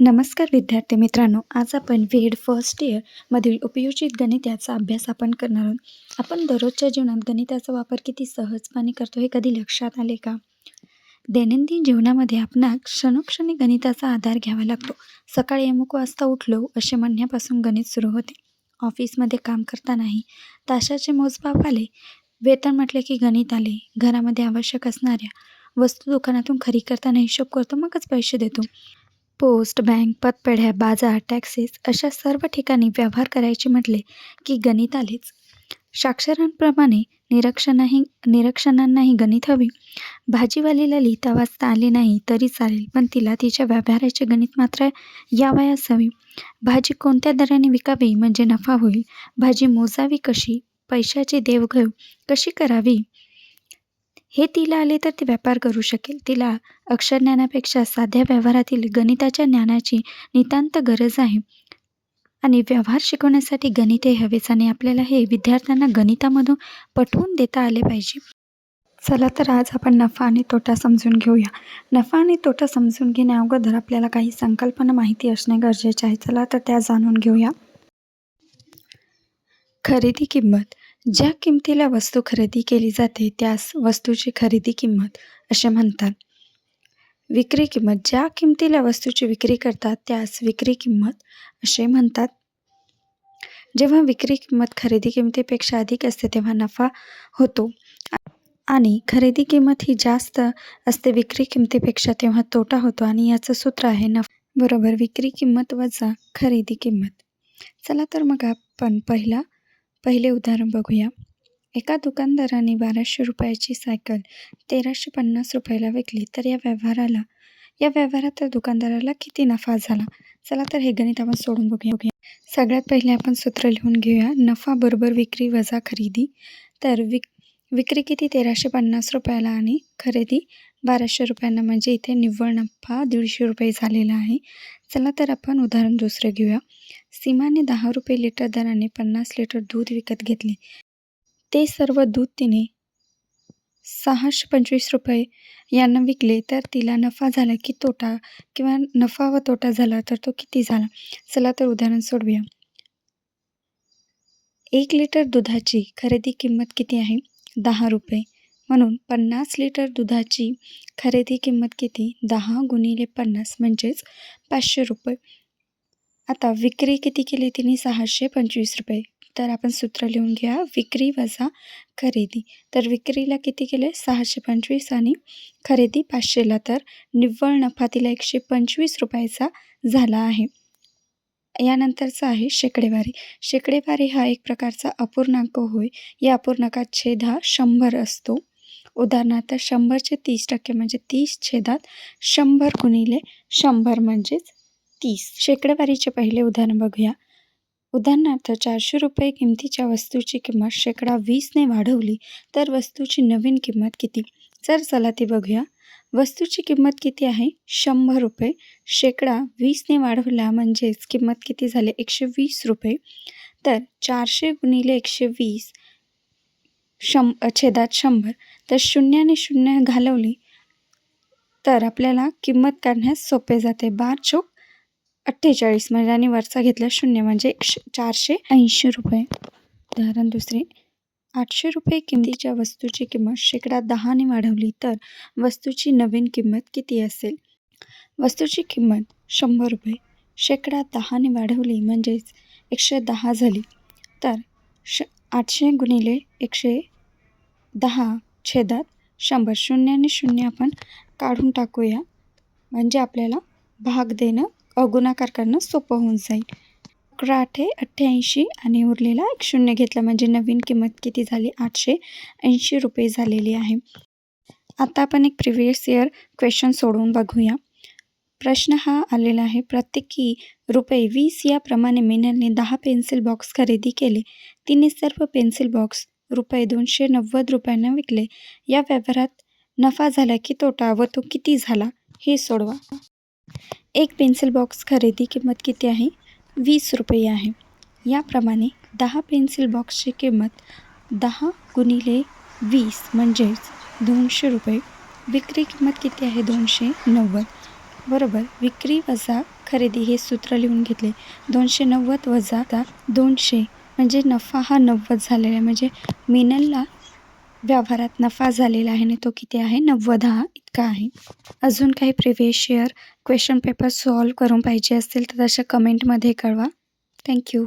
नमस्कार विद्यार्थी मित्रांनो आज आपण वेड फर्स्ट इयरमधील उपयोजित गणित याचा अभ्यास आपण करणार आहोत. आपण दररोजच्या जीवनात गणिताचा वापर किती सहजपणे करतो हे कधी लक्षात आले का? दैनंदिन जीवनामध्ये आपणा क्षणोक्षणी गणिताचा आधार घ्यावा लागतो. सकाळी अमुक वाजता उठलो असे म्हणण्यापासून गणित सुरू होते. ऑफिसमध्ये काम करतानाही ताशाचे मोजमाप आले. वेतन म्हटले की गणित आले. घरामध्ये आवश्यक असणाऱ्या वस्तू दुकानातून खरी करताना हिशोब करतो मगच पैसे देतो. पोस्ट बँक पतपेढ्या बाजार टॅक्सीस अशा सर्व ठिकाणी व्यवहार करायचे म्हटले की गणित आलेच. साक्षरांप्रमाणे निरक्षणाही निरक्षणांनाही गणित हवी. भाजीवालीला लिहिता वाचता आले नाही तरी चालेल पण तिला तिच्या व्यवहाराचे गणित मात्र यावयास असावी भाजी कोणत्या दराने विकावी म्हणजे नफा होईल? भाजी मोजावी कशी? पैशाची देवघेव कशी करावी? हे तिला आले तर ती व्यापार करू शकेल. तिला अक्षरज्ञानापेक्षा साध्या व्यवहारातील गणिताच्या ज्ञानाची नितांत गरज आहे. आणि व्यवहार शिकवण्यासाठी गणित हे हवेच आणि आपल्याला हे विद्यार्थ्यांना गणितामधून पटवून देता आले पाहिजे. चला तर आज आपण नफा आणि तोटा समजून घेऊया. नफा आणि तोटा समजून घेण्या अगोदर आपल्याला काही संकल्पना माहिती असणे गरजेचे आहे. चला तर त्या जाणून घेऊया. खरेदी किंमत. ज्या किमतीला वस्तू खरेदी केली जाते त्यास वस्तूची खरेदी किंमत असे म्हणतात. विक्री किंमत ज्या किमतीला वस्तूची विक्री करतात त्यास विक्री किंमत असे म्हणतात. जेव्हा विक्री किंमत खरेदी किमतीपेक्षा अधिक असते तेव्हा नफा होतो. आणि खरेदी किंमत ही जास्त असते विक्री किमतीपेक्षा तेव्हा तोटा होतो. आणि याचं सूत्र आहे नफा. बरोबर विक्री किंमत वजा खरेदी किंमत. चला तर मग आपण पहिला पहिले उदाहरण बघूया. एका दुकानदाराने बाराशे रुपयाची सायकल तेराशे पन्नास रुपयाला विकली तर या व्यवहाराला या व्यवहारात त्या दुकानदाराला किती नफा झाला? चला तर हे गणित आपण सोडून बघूया. बघूया सगळ्यात पहिले आपण सूत्र लिहून घेऊया. नफा बरोबर विक्री वजा खरेदी. तर विक विक्री किती? तेराशे पन्नास रुपयाला आणि खरेदी बाराशे रुपयांना. म्हणजे इथे निव्वळ नफा दीडशे रुपये झालेला आहे. चला तर आपण उदाहरण दुसरं घेऊया. सीमाने दहा रुपये लिटर दराने पन्नास लिटर दूध विकत घेतले. ते सर्व दूध तिने सहाशे पंचवीस रुपये यांना विकले. तर तिला नफा झाला की तोटा किंवा नफा व तोटा झाला तर तो किती झाला? चला तर उदाहरण सोडूया एक लिटर दुधाची खरेदी किंमत किती आहे? दहा रुपये. म्हणून पन्नास लिटर दुधाची खरेदी किंमत किती? दहा गुणिले पन्नास म्हणजेच पाचशे रुपये. आता विक्री किती केली तिने? सहाशे पंचवीस रुपये. तर आपण सूत्र लिहून घ्या विक्री वजा खरेदी. तर विक्रीला किती केले? सहाशे पंचवीस आणि खरेदी पाचशेला. तर निव्वळ नफा तिला एकशे पंचवीस रुपयाचा झाला आहे. यानंतरचा आहे शेकडेवारी. शेकडेवारी हा एक प्रकारचा अपूर्णांक होय. या अपूर्णांकात छेद हा शंभर असतो. उदाहरणार्थ शंभरचे तीस टक्के म्हणजे तीस छेदात शंभर गुणिले शंभर म्हणजेच तीस. शेकडेवारीचे पहिले उदाहरण बघूया. उदाहरणार्थ चारशे रुपये किमतीच्या वस्तूची किंमत शेकडा वीसने वाढवली तर वस्तूची नवीन किंमत किती? जर चला ती बघूया. वस्तूची किंमत किती आहे? शंभर रुपये. शेकडा वीसने वाढवला म्हणजेच किंमत किती झाली? एकशे वीस रुपये. तर चारशे गुणिले एकशे वीस शं छेदात शंभर. तर शून्याने शून्य घालवली. तर आपल्याला किंमत काढण्यास सोपे जाते. बार चोक अठ्ठेचाळीस. म्हणजे आणि वरचा घेतला शून्य म्हणजे चारशे ऐंशी रुपये. उदाहरण दुसरे. आठशे रुपये किमतीच्या वस्तूची किंमत शेकडा दहाने वाढवली तर वस्तूची नवीन किंमत किती असेल? वस्तूची किंमत शंभर रुपये. शेकडा दहाने वाढवली म्हणजेच एकशे दहा झाली. तर श आठशे गुणिले एकशे दहा छेदात शंभर. शून्याने शून्य आपण काढून टाकूया. म्हणजे आपल्याला भाग देणं गुणाकार करणं सोपं होऊन जाईल. अकरा आठे अठ्ठ्याऐंशी आणि उरलेला एक शून्य घेतला. म्हणजे नवीन किंमत किती झाली? आठशे ऐंशी रुपये झालेली आहे. आता आपण एक प्रिव्हियस इयर क्वेश्चन सोडवून बघूया. प्रश्न हा आलेला आहे. प्रत्येकी रुपये वीस याप्रमाणे मिनलने दहा पेन्सिल बॉक्स खरेदी केले. तिने सर्व पेन्सिल बॉक्स रुपये दोनशे नव्वद रुपयांना विकले. या व्यवहारात नफा झाला की तोटा व तो किती झाला हे सोडवा. एक पेन्सिल बॉक्स खरेदी किंमत किती आहे? वीस रुपये आहे. याप्रमाणे दहा पेन्सिल बॉक्सची किंमत दहा गुणिले वीस म्हणजेच दोनशे रुपये. विक्री किंमत किती आहे? दोनशे नव्वद. बरोबर विक्री वजा खरेदी हे सूत्र लिहून घेतले. दोनशे नव्वद वजा दोनशे म्हणजे नफा हा नव्वद झालेला आहे. म्हणजे मिनलला व्यवहारात नफा झालेला आहे आणि तो किती आहे? नव्वद हा इतका आहे. अजून काही previous year question paper solve करून पाहिजे असतील तर तशा कमेंटमध्ये कळवा. थँक्यू